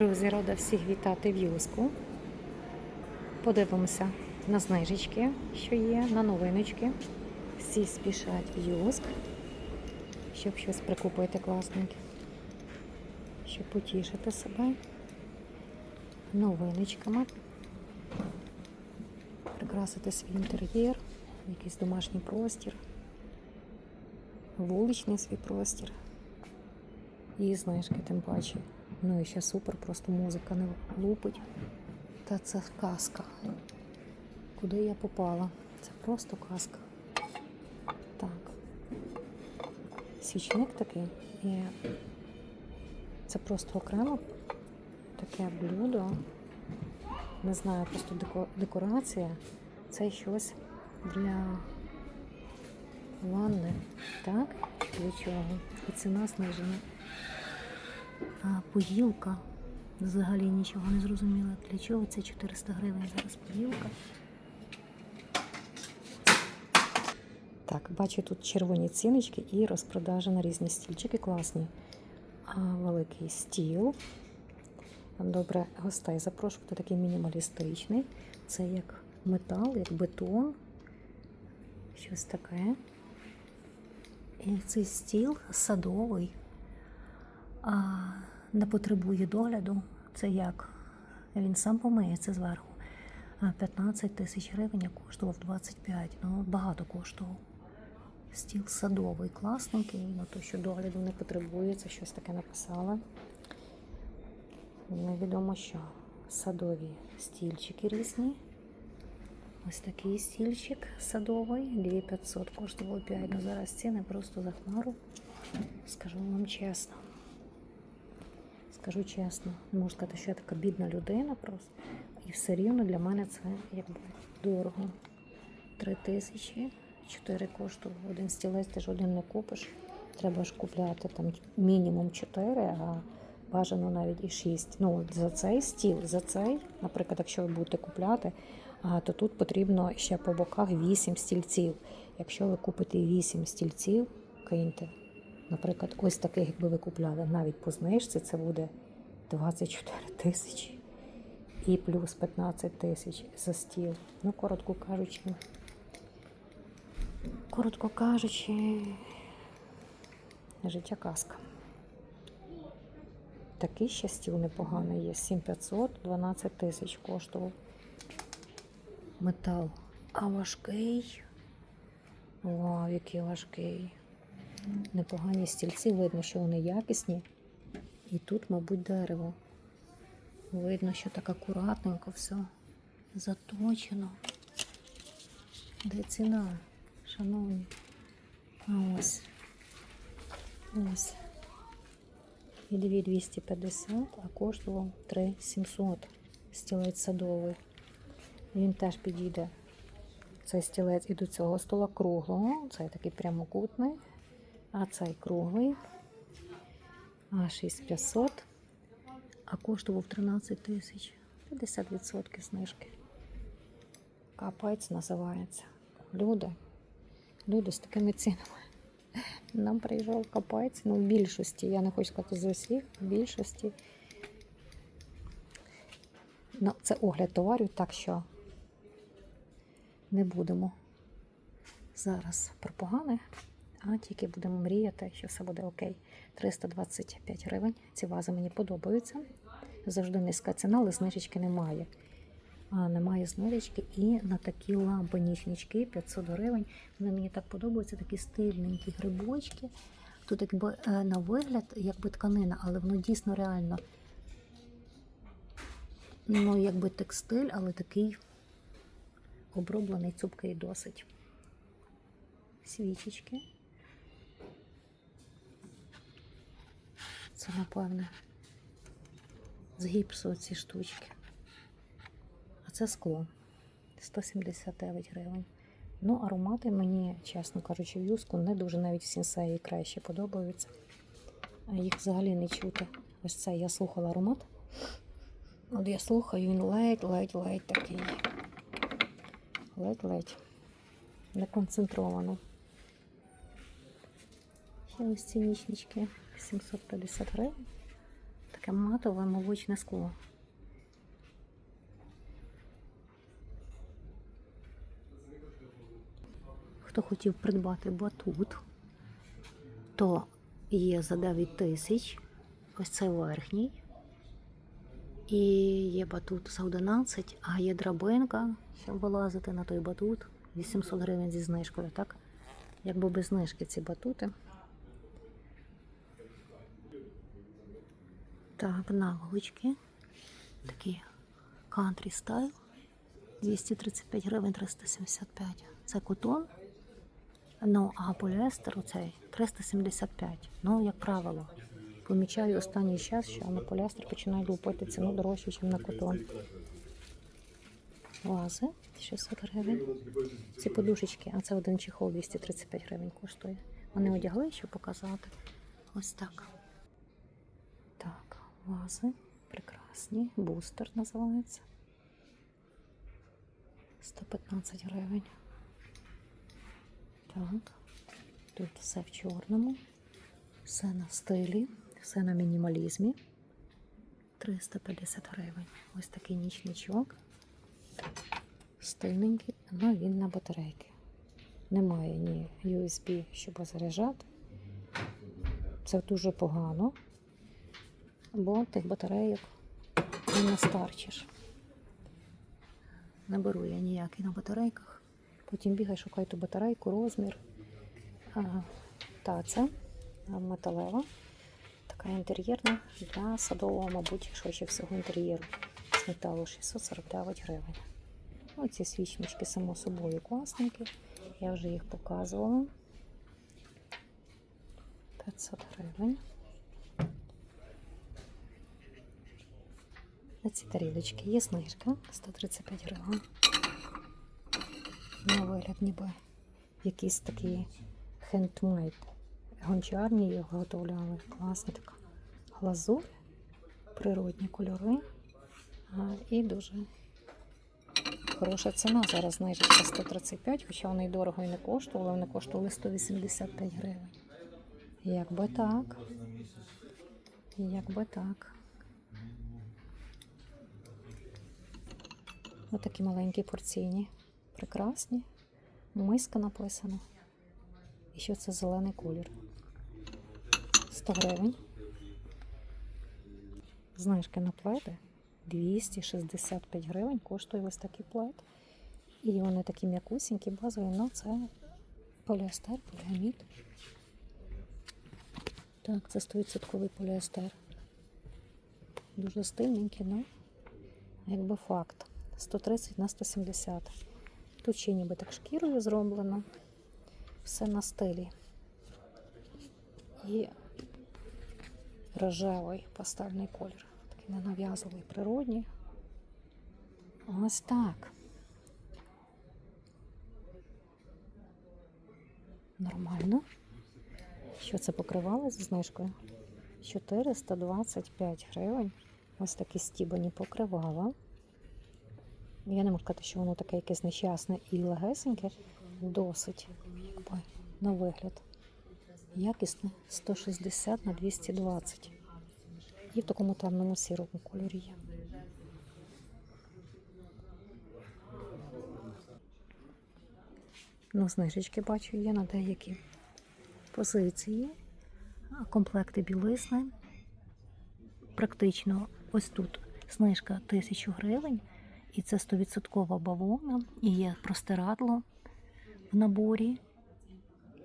Друзі, рада всіх вітати в Юску. Подивимося на знижечки, що є, на новиночки. Всі спішать в Юск, щоб щось прикупити класненьке, щоб потішити себе новиночками, прикрасити свій інтер'єр, якийсь домашній простір, вуличний свій простір. І знижки тим паче. Ну і ще супер, просто музика не лупить. Та це казка. Куди я попала? Це просто казка. Так. Свічник такий. І це просто окремо таке блюдо. Не знаю, просто декорація. Це щось для ванни. Так? Для чого? І ціна знижена. Поїлка. Взагалі нічого не зрозуміла. Для чого це 400 гривень зараз поїлка? Так, бачу тут червоні ціночки і розпродажі на різні стільчики класні. Великий стіл. Добре, гостей запрошувати такий мінімалістичний. Це як метал, як бетон. Щось таке. І цей стіл садовий не потребує догляду. Це як? Він сам помиється зверху. 15 тисяч гривень а коштував 25. Ну, багато коштував. Стіл садовий, класненький, ну то, що догляду не потребує, це щось таке написала. Невідомо що. Садові стільчики різні. Ось такий стільчик садовий, 2500 коштував 5. Ну зараз ціни просто за хмару. Скажу вам чесно. Скажу чесно, можу сказати, що я така бідна людина просто. І все рівно для мене це якби дорого. Три тисячі, чотири коштував. Один стілець ти ж один не купиш. Треба ж купляти там мінімум чотири, а бажано навіть і шість. Ну, за цей стіл, за цей, наприклад, якщо ви будете купляти, то тут потрібно ще по боках вісім стільців. Якщо ви купите вісім стільців, киньте. Наприклад, ось таких, якби ви купляли навіть по знижці, це буде 24 тисячі і плюс 15 тисяч за стіл. Ну, коротко кажучи, коротко кажучи, життя казка. Такий ще стіл непоганий є. 7500, 12 тисяч коштував. Метал. А важкий. Вау, який важкий. Непогані стільці, видно, що вони якісні. І тут, мабуть, дерево. Видно, що так акуратненько все заточено. Де ціна, шановні? А ось. Ось. І 2250, а коштував 3700 стілець садовий. Він теж підійде. Цей стілець і до цього стола круглого. Цей такий прямокутний. А цей круглий. А 6500. А коштував 13 тисяч. 50% знижки. Капець називається. Люди. Люди з такими цінами. Нам приїжджав капець, ну в більшості, я не хочу сказати з усіх, в більшості. Ну, це огляд товарів, так що не будемо зараз про погане, а тільки будемо мріяти, що все буде окей. 325 гривень. Ці вази мені подобаються. Завжди низька ціна, але знижечки немає. А, немає знижечки і на такі лампи нічнички 500 гривень. Вони мені так подобаються, такі стильненькі грибочки. Тут якби е, на вигляд, якби тканина, але воно дійсно реально. Ну, якби текстиль, але такий оброблений цупкий досить. Свічечки. Це, напевне, з гіпсу ці штучки. А це скло 179 гривень. Ну, аромати мені, чесно кажучи, в юску не дуже навіть в сінсеї краще подобаються. Їх взагалі не чути. Ось це я слухала аромат. От я слухаю, він ледь-ледь-ледь такий. Ледь-ледь. Не концентровано. Ще ось ці нічнички 750 гривень. Таке матове молочне скло. Хто хотів придбати батут, то є за 9 тисяч. Ось це верхній. І є батут за 11, а є драбинка, щоб вилазити на той батут. 800 гривень зі знижкою, так? Якби без знижки ці батути. Так, наволочки. Такі country style. 235 гривень 375. Це котон. Ну, а поліестер оцей 375. Ну, як правило, помічаю останній час, що на поліестер починає лупити ціну дорожче, ніж на котон. Вази 600 гривень. Ці подушечки, а це один чехол 235 гривень коштує. Вони одягли, щоб показати. Ось так. Вази прекрасні. Бустер називається. 115 гривень. Так. Тут все в чорному. Все на стилі, все на мінімалізмі. 350 гривень. Ось такий нічничок. Стильненький, але він на батарейки. Немає ні USB, щоб заряджати. Це дуже погано, бо тих батарейок не настарчиш. Не беру я ніякий на батарейках. Потім бігай, шукай ту батарейку, розмір. А, та це металева, така інтер'єрна для садового, мабуть, швидше всього інтер'єру. З металу 649 гривень. Оці свічнички, само собою, класненькі. Я вже їх показувала. 500 гривень. На ці тарілочки є знижка 135 гривень. На вигляд ніби якийсь такий хендмейд. Гончарні його виготовляли. Класна така глазурь, природні кольори. І дуже хороша ціна. Зараз знижиться 135, хоча вони й дорого і не коштували, вони коштували 185 гривень. Як би так. Як би так. Отакі маленькі порційні. Прекрасні. Миска написано. І що це зелений колір. 100 гривень. Знижки на пледи 265 гривень коштує ось такий плед. І вони такі м'якусінькі, базові, але це поліестер, поліамід. Так, це 100% поліестер. Дуже стильненький, ну, якби факт. 130 на 170. Тут ще ніби так шкірою зроблено. Все на стилі. І рожевий пастельний колір. Такий ненав'язливий, природній. Ось так. Нормально. Що це покривало зі знижкою? 425 гривень. Ось такі стібані покривала. Я не можу сказати, що воно таке якесь нещасне і легесеньке, досить, якби, на вигляд. Якісне 160 на 220. І в такому темному сірому кольорі є. Ну, знижечки бачу є на деякі позиції. Комплекти білизни. Практично ось тут знижка 1000 гривень. І це 100% бавовна. І є простирадло в наборі.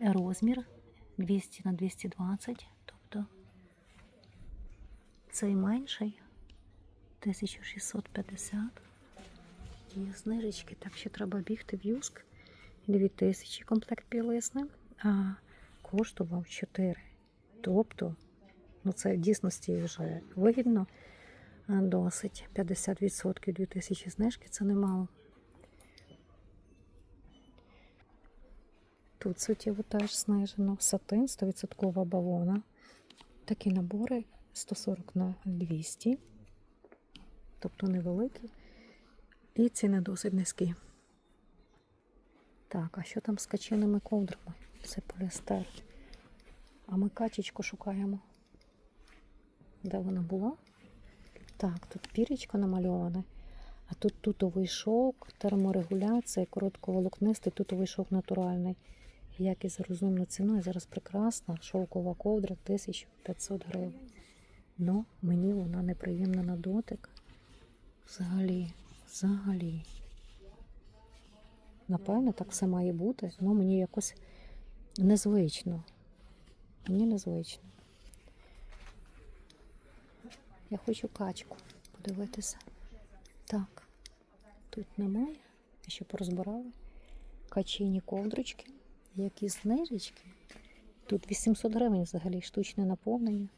Розмір 200 на 220. Тобто цей менший 1650. Є знижечки, так що треба бігти в юск. 2000 комплект білизни, а коштував 4. Тобто, ну це в дійсності вже вигідно. А, Досить 50% 2000 знижки це немало. Тут суттєво теж знижено. Сатин 100% бавовна. Такі набори 140 на 200, тобто невеликі. І ціни досить низькі. Так, а що там з каченими ковдрами? Це поліестер. А ми качечку шукаємо. Де вона була? Так, тут пірічка намальована. А тут тутовий шовк, терморегуляція, коротковолокнистий, тутовий шовк натуральний. Як і за розумну ціну, і зараз прекрасна шовкова ковдра 1500 гривень. Ну, мені вона неприємна на дотик. Взагалі, взагалі. Напевно, так все має бути, але мені якось незвично. Мені незвично. Я хочу качку подивитися. Так, тут немає. Ще порозбирала. Качині ковдрочки, які знижечки. Тут 800 гривень взагалі штучне наповнення.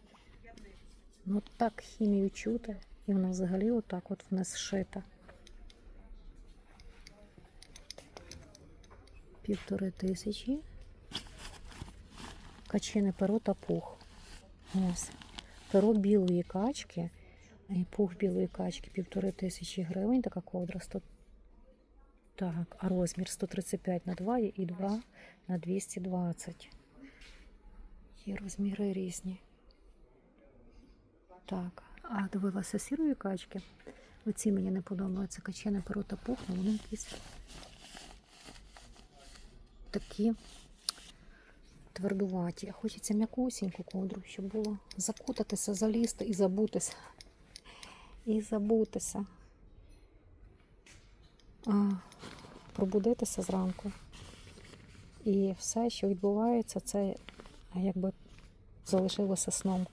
Ну так хімію чути. І вона взагалі отак от в нас шита. Півтори тисячі. Качине перо та пух. Ось. Перо білої качки. Пух білої качки півтори тисячі гривень. Така ковдра 100. Так, а розмір 135 на 2 і 2 на 220. Є розміри різні. Так, а дивилася сірої качки. Оці мені не подобаються качене перо та пух, але вони якісь такі твердуваті. Хочеться м'якусіньку ковдру, щоб було закутатися, залізти і забутися. І забутися. А, пробудитися зранку. І все, що відбувається, це якби залишилося сном.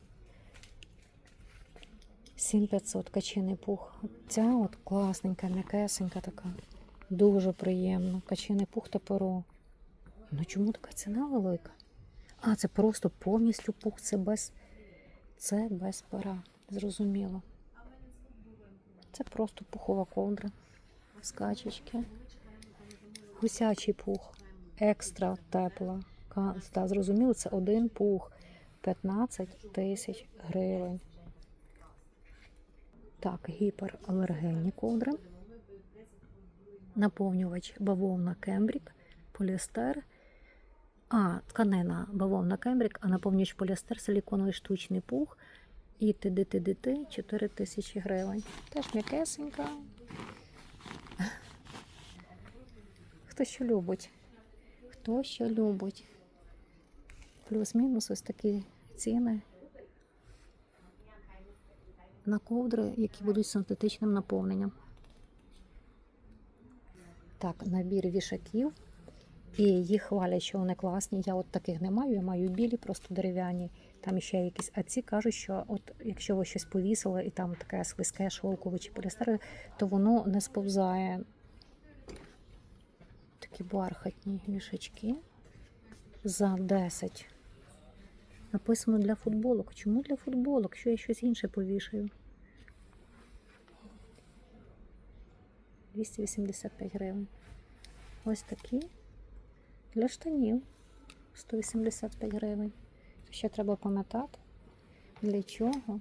7500 качиний пух. Ця от класненька, м'якесенька така. Дуже приємно. Качиний пух та перо. Ну чому така ціна велика? А, це просто повністю пух, це без, це без пера. Зрозуміло. Це просто пухова ковдра з качечки. Гусячий пух. Екстра тепла. Та, зрозуміло, це один пух. 15 тисяч гривень. Так, гіпералергенні ковдри. Наповнювач бавовна кембрік, поліестер. А, тканина бавовна кембрік, а наповнювач поліестер, силіконовий штучний пух. І тиди ти 4 тисячі гривень. Теж м'якесенька. Хто що любить? Хто що любить? Плюс-мінус ось такі ціни на ковдри, які будуть синтетичним наповненням. Так, набір вішаків. І їх хвалять, що вони класні. Я от таких не маю, я маю білі, просто дерев'яні. Там ще якісь. А ці кажуть, що от якщо ви щось повісили і там таке слизьке, шовкове чи поліестер, то воно не сповзає. Такі бархатні вішачки за 10. Написано для футболок. Чому для футболок? Що я щось інше повішаю? 285 гривень. Ось такі. Для штанів 185 гривень. Ще треба пам'ятати, для чого.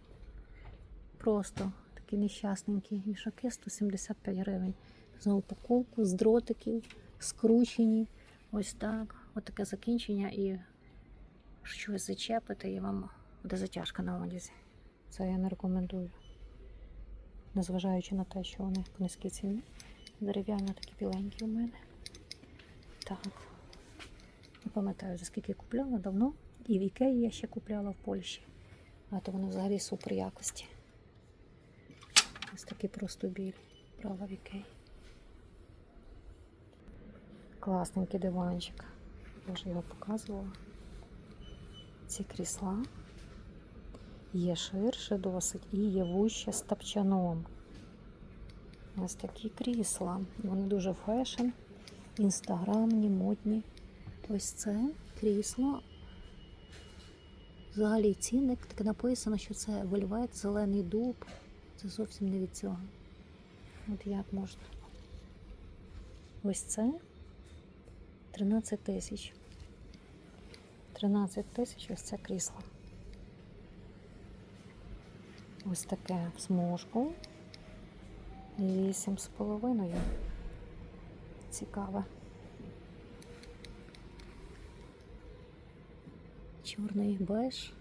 Просто такі нещасненькі вішаки 175 гривень. За упаковку, з дротиків, скручені. Ось так. Ось таке закінчення і щось зачепити, і вам буде затяжка на одязі. Це я не рекомендую. Незважаючи на те, що вони по низькій ціні. Дерев'яні такі біленькі у мене. Так. Не пам'ятаю, за скільки купляла давно. І в Ікеї я ще купляла в Польщі. А то вони взагалі супер якості. Ось такий просто біль. Брала в Ікеї. Класненький диванчик. Я вже його показувала. Ці крісла. Є ширше досить і є вуще з тапчаном. Ось такі крісла. Вони дуже фешн, інстаграмні, модні. Ось це крісло. Взагалі цінник, так написано, що це вельвет, зелений дуб. Це зовсім не від цього. От як можна. Ось це 13 тисяч. 13 тисяч ось це крісло. Ось таке в смужку. Вісім з половиною. Цікаве. Чорний беж,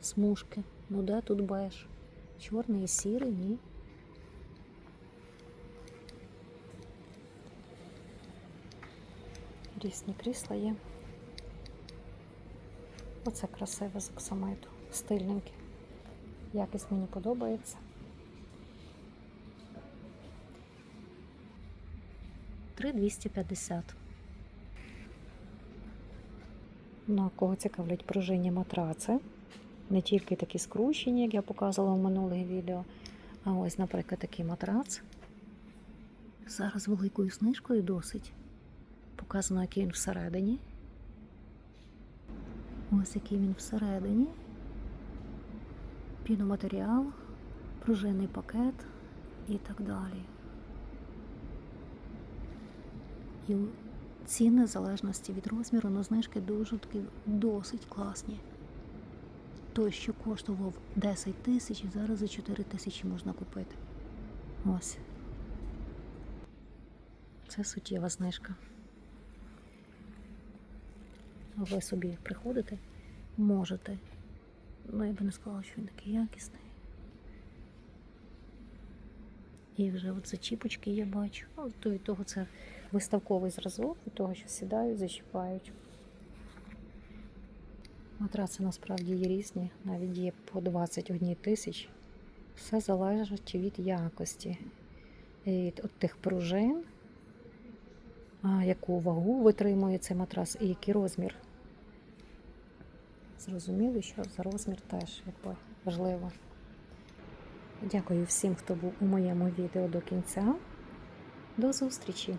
смужки. Ну да, тут беж. Чорний і сірий, ні. Різні крісла є. Оце красиве з оксамиту. Стильненьке. Якість мені подобається. 3250. На кого цікавлять пружинні матраци. Не тільки такі скручені, як я показувала в минулих відео, а ось, наприклад, такий матрац. Зараз великою знижкою досить. Показано, який він всередині. Ось який він всередині. Піноматеріал, пружинний пакет і так далі. І ціни в залежності від розміру на знижки дуже такі досить класні. Той, що коштував 10 тисяч, зараз за 4 тисячі можна купити. Ось. Це суттєва знижка. Ви собі приходите, можете. Ну, я би не сказала, що він такий якісний. І вже от зачіпочки я бачу. Ну, то від того це виставковий зразок, від того, що сідають, зачіпають. Матраци насправді є різні, навіть є по 21 тисяч. Все залежить від якості. Від от тих пружин, яку вагу витримує цей матрас і який розмір. Зрозуміли, що за розмір теж якби, важливо. Дякую всім, хто був у моєму відео до кінця. До зустрічі!